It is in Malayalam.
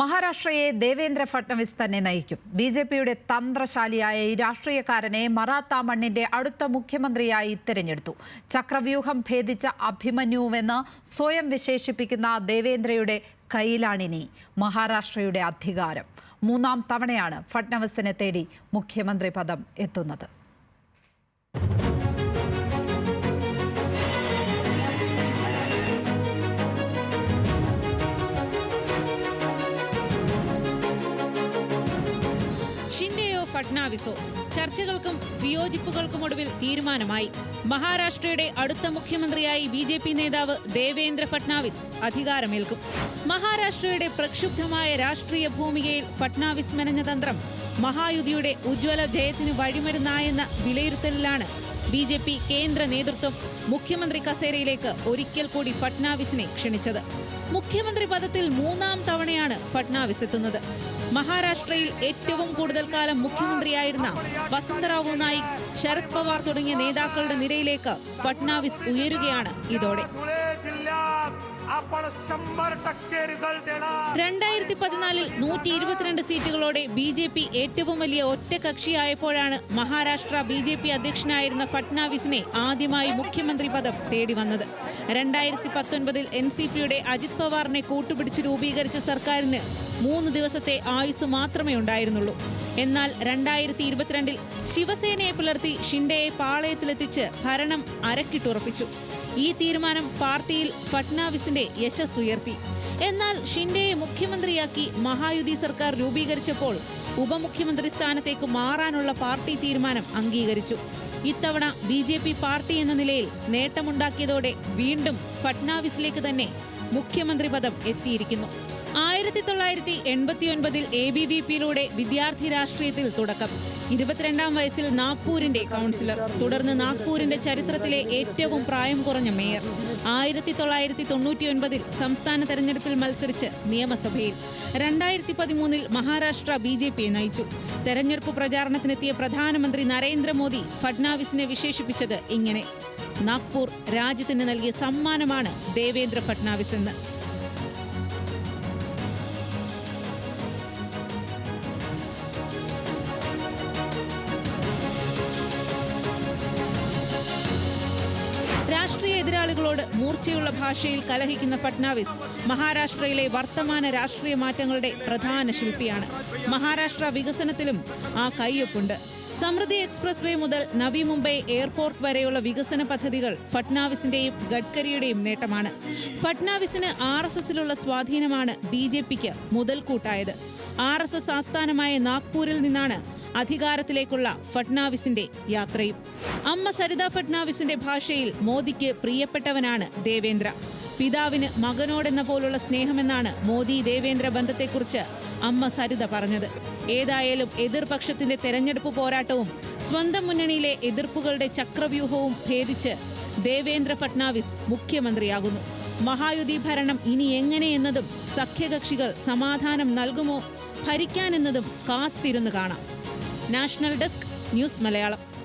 മഹാരാഷ്ട്രയെ ദേവേന്ദ്ര ഫട്നവിസ് തന്നെ നയിക്കും. ബി ജെ പിയുടെ തന്ത്രശാലിയായ ഈ രാഷ്ട്രീയക്കാരനെ മറാത്ത മണ്ണിന്റെ അടുത്ത മുഖ്യമന്ത്രിയായി തിരഞ്ഞെടുത്തു. ചക്രവ്യൂഹം ഭേദിച്ച അഭിമന്യുവെന്ന് സ്വയം വിശേഷിപ്പിക്കുന്ന ദേവേന്ദ്രയുടെ കയ്യിലാണിനി മഹാരാഷ്ട്രയുടെ അധികാരം. മൂന്നാം തവണയാണ് ഫട്നവിസിനെ തേടി മുഖ്യമന്ത്രി പദം എത്തുന്നത്. ഫട്നാവിസോ. ചർച്ചകൾക്കും വിയോജിപ്പുകൾക്കും ഒടുവിൽ തീരുമാനമായി. മഹാരാഷ്ട്രയുടെ അടുത്ത മുഖ്യമന്ത്രിയായി ബി ജെ പി നേതാവ് ദേവേന്ദ്ര ഫഡ്നാവിസ് അധികാരമേൽക്കും. മഹാരാഷ്ട്രയുടെ പ്രക്ഷുബ്ധമായ രാഷ്ട്രീയ ഭൂമികയിൽ ഫഡ്നാവിസ് മെനഞ്ഞ തന്ത്രം മഹായുതിയുടെ ഉജ്ജ്വല ജയത്തിന് വഴിമരുന്നായെന്ന വിലയിരുത്തലിലാണ് ബി ജെ പി കേന്ദ്ര നേതൃത്വം മുഖ്യമന്ത്രി കസേരയിലേക്ക് ഒരിക്കൽ കൂടി ഫട്നാവിസിനെ ക്ഷണിച്ചത്. മുഖ്യമന്ത്രി പദത്തിൽ മൂന്നാം തവണയാണ് ഫട്നാവിസ് എത്തുന്നത്. മഹാരാഷ്ട്രയിൽ ഏറ്റവും കൂടുതൽ കാലം മുഖ്യമന്ത്രിയായിരുന്ന വസന്തറാവു നായിക് ശരത് പവാർ തുടങ്ങിയ നേതാക്കളുടെ നിരയിലേക്ക് ഫട്നാവിസ് ഉയരുകയാണ് ഇതോടെ. രണ്ടായിരത്തി പതിനാലിൽ നൂറ്റി ഇരുപത്തിരണ്ട് സീറ്റുകളോടെ ബി ജെ പി ഏറ്റവും വലിയ ഒറ്റ കക്ഷിയായപ്പോഴാണ് മഹാരാഷ്ട്ര ബി ജെ പി അധ്യക്ഷനായിരുന്ന ഫട്നാവിസിനെ ആദ്യമായി മുഖ്യമന്ത്രി പദം തേടി വന്നത്. രണ്ടായിരത്തി പത്തൊൻപതിൽ എൻ സി പിയുടെ അജിത് പവാറിനെ കൂട്ടുപിടിച്ച് രൂപീകരിച്ച സർക്കാരിന് മൂന്ന് ദിവസത്തെ ആയുസ് മാത്രമേ ഉണ്ടായിരുന്നുള്ളൂ. എന്നാൽ രണ്ടായിരത്തി ഇരുപത്തിരണ്ടിൽ ശിവസേനയെ പുലർത്തി ഷിൻഡെയെ പാളയത്തിലെത്തിച്ച് ഭരണം അരക്കിട്ടുറപ്പിച്ചു. ഈ തീരുമാനം പാർട്ടിയിൽ ഫട്നാവിസിന്റെ യശസ് ഉയർത്തി എന്നാൽ ഷിൻഡെയെ മുഖ്യമന്ത്രിയാക്കി മഹായുതി സർക്കാർ രൂപീകരിച്ചപ്പോൾ ഉപമുഖ്യമന്ത്രി സ്ഥാനത്തേക്ക് മാറാനുള്ള പാർട്ടി തീരുമാനം അംഗീകരിച്ചു. ഇത്തവണ ബി ജെ പി പാർട്ടി എന്ന നിലയിൽ നേട്ടമുണ്ടാക്കിയതോടെ വീണ്ടും ഫട്നാവിസിലേക്ക് തന്നെ മുഖ്യമന്ത്രി പദം എത്തിയിരിക്കുന്നു. ആയിരത്തി തൊള്ളായിരത്തി എൺപത്തി ഒൻപതിൽ എ ബി വി പിയിലൂടെ വിദ്യാർത്ഥി രാഷ്ട്രീയത്തിൽ തുടക്കം. ഇരുപത്തിരണ്ടാം വയസ്സിൽ നാഗ്പൂരിന്റെ കൗൺസിലർ. തുടർന്ന് നാഗ്പൂരിന്റെ ചരിത്രത്തിലെ ഏറ്റവും പ്രായം കുറഞ്ഞ മേയർ. ആയിരത്തി തൊള്ളായിരത്തി തൊണ്ണൂറ്റി ഒൻപതിൽ സംസ്ഥാന തെരഞ്ഞെടുപ്പിൽ മത്സരിച്ച് നിയമസഭയിൽ. രണ്ടായിരത്തി പതിമൂന്നിൽ മഹാരാഷ്ട്ര ബി ജെ പിയെ നയിച്ചു. തെരഞ്ഞെടുപ്പ് പ്രചാരണത്തിനെത്തിയ പ്രധാനമന്ത്രി നരേന്ദ്രമോദി ഫഡ്നാവിസിനെ വിശേഷിപ്പിച്ചത് ഇങ്ങനെ. നാഗ്പൂർ രാജ്യത്തിന് നൽകിയ സമ്മാനമാണ് ദേവേന്ദ്ര ഫഡ്നാവിസ് എന്ന്. രാഷ്ട്രീയ എതിരാളികളോട് മൂർച്ചയുള്ള ഭാഷയിൽ കലഹിക്കുന്ന ഫട്നാവിസ് മഹാരാഷ്ട്രയിലെ വർത്തമാന രാഷ്ട്രീയ മാറ്റങ്ങളുടെ പ്രധാന ശില്പിയാണ്. മഹാരാഷ്ട്ര വികസനത്തിലും ആ കൈയൊപ്പുണ്ട്. സമൃദ്ധി എക്സ്പ്രസ് വേ മുതൽ നവി മുംബൈ എയർപോർട്ട് വരെയുള്ള വികസന പദ്ധതികൾ ഫട്നാവിസിന്റെയും ഗഡ്കരിയുടെയും നേട്ടമാണ്. ഫട്നാവിസിന് ആർ എസ് എസിലുള്ള സ്വാധീനമാണ് ബി ജെ പിക്ക് മുതൽക്കൂട്ടായത്. ആർ എസ് എസ് ആസ്ഥാനമായ നാഗ്പൂരിൽ നിന്നാണ് അധികാരത്തിലേക്കുള്ള ഫട്നാവിസിന്റെ യാത്രയും. അമ്മ സരിത ഫട്നാവിസിന്റെ ഭാഷയിൽ മോദിക്ക് പ്രിയപ്പെട്ടവനാണ് ദേവേന്ദ്ര. പിതാവിന് മകനോടെന്ന പോലുള്ള സ്നേഹമെന്നാണ് മോദി ദേവേന്ദ്ര ബന്ധത്തെക്കുറിച്ച് അമ്മ സരിത പറഞ്ഞത്. ഏതായാലും എതിർപക്ഷത്തിന്റെ തെരഞ്ഞെടുപ്പ് പോരാട്ടവും സ്വന്തം മുന്നണിയിലെ എതിർപ്പുകളുടെ ചക്രവ്യൂഹവും ഭേദിച്ച് ദേവേന്ദ്ര ഫട്നാവിസ് മുഖ്യമന്ത്രിയാകുന്നു. മഹായുതി ഭരണം ഇനി എങ്ങനെയെന്നതും സഖ്യകക്ഷികൾ സമാധാനം നൽകുമോ ഭരിക്കാനെന്നതും കാത്തിരുന്ന് കാണാം. National desk news Malayalam